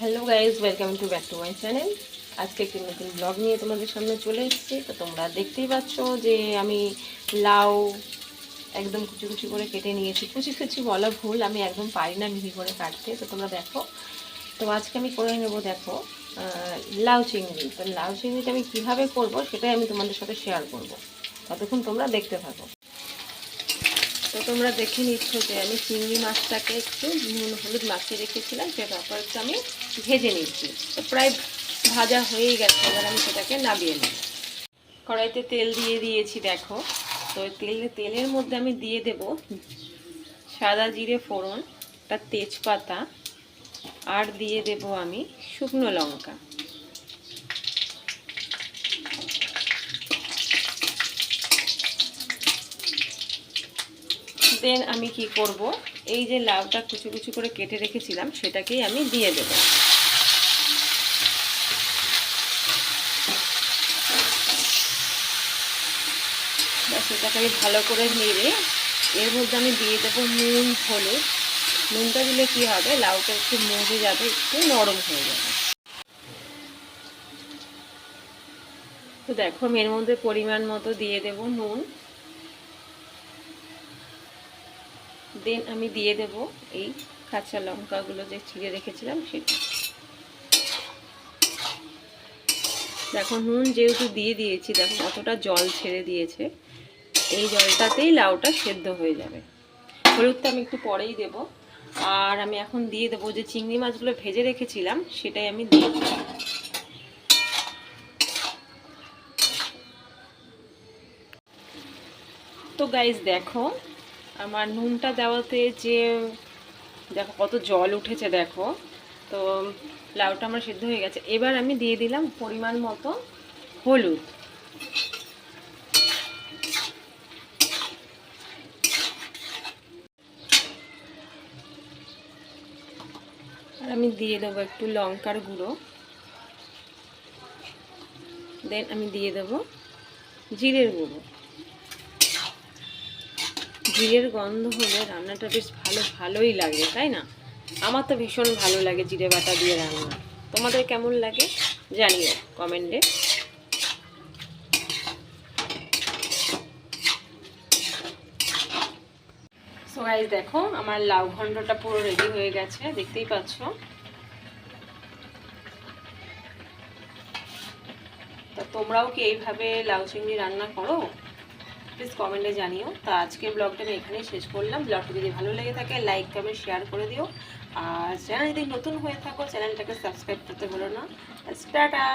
Hello guys welcome to back to my channel আজকে একটি নতুন ব্লগ নিয়ে তোমাদের সামনে চলে এসেছি। তো তোমরা দেখতেই পাচ্ছ যে আমি লাউ একদম কুচি কুচি করে কেটে নিয়েছি। কুচি কুচি বলা ভুল, আমি একদম পারি না মিহি করে কাটতে। তো তোমরা দেখো। তো আজকে আমি করে নেব, দেখো লাউ চিংড়ি। তো লাউ চিংড়িটা আমি কীভাবে করব সেটাই আমি তোমাদের সাথে শেয়ার করব। ততক্ষণ তোমরা দেখতে থাকো। তো তোমরা দেখে নিচ্ছ যে আমি চিংড়ি মাছটাকে একটু নুন, হলুদ মাখিয়ে রেখেছিলাম সে একটু আমি ভেজে নিচ্ছি। তো প্রায় ভাজা হয়েই গেছে, এবার আমি সেটাকে নামিয়ে নিই কড়াইতে তেল দিয়ে দিয়েছি, দেখো। তো তেল, তেলের মধ্যে আমি দিয়ে দেব সাদা জিরে ফোড়ন, একটা তেজপাতা, আর দিয়ে দেব আমি শুকনো লঙ্কা। দেন আমি কি করব? এই যে লাউটা কুচু কুচু করে কেটে রেখেছিলাম, সেটাকেই আমি দিয়ে দেব। আমি ভালো করে নেড়ে, এর মধ্যে আমি দিয়ে দেবো নুন, হলুদ। নুনটা দিলে কি হবে? লাউটা একটু মজে যাবে, একটু নরম হয়ে যাবে। তো দেখো, আমি এর মধ্যে পরিমাণ মতো দিয়ে দেব নুন। দেন আমি দিয়ে দেব এই কাঁচা লঙ্কাগুলো যে ছিঁড়ে রেখেছিলাম সেটা। দেখো, নুন যেহেতু দিয়ে দিয়েছি, দেখো কতটা জল ছেড়ে দিয়েছে, এই জলটাতেই লাউটা সেদ্ধ হয়ে যাবে। হলুদটা আমি একটু পরেই দেব। আর আমি এখন দিয়ে দেবো যে চিংড়ি মাছগুলো ভেজে রেখেছিলাম, সেটাই আমি দিয়ে দেবো। তো গাইজ দেখো আমার নুনটা দেওয়াতে যে, দেখো কত জল উঠেছে, দেখো। তো লাউটা আমার সিদ্ধ হয়ে গেছে। এবার আমি দিয়ে দিলাম পরিমাণ মতো হলুদ। আর আমি দিয়ে দেবো একটু লঙ্কার গুঁড়ো। দেন আমি দিয়ে দেবো জিরের গুঁড়ো। জিরের গন্ধ হলে রান্নাটা বেশ ভালো, ভালোই লাগে, তাই না? আমার তো ভীষণ ভালো লাগে জিরে বাটা দিয়ে রান্না। তোমাদের কেমন লাগে জানিও কমেন্টে। সো দেখো, আমার লাউ ঘন্টটা পুরো রেডি হয়ে গেছে, দেখতেই পাচ্ছ? তা তোমরাও কি এইভাবে লাউ চিংড়ি রান্না করো? প্লিজ কমেন্টে জানিও। তো আজকের ব্লগটা আমি এখানেই শেষ করলাম। ব্লগটা যদি ভালো লেগে থাকে লাইক কমেন্ট শেয়ার করে দিও। আর চ্যানেল যদি নতুন হয়ে থাকো, চ্যানেলটাকে সাবস্ক্রাইব করতে ভুলো না। টাটা!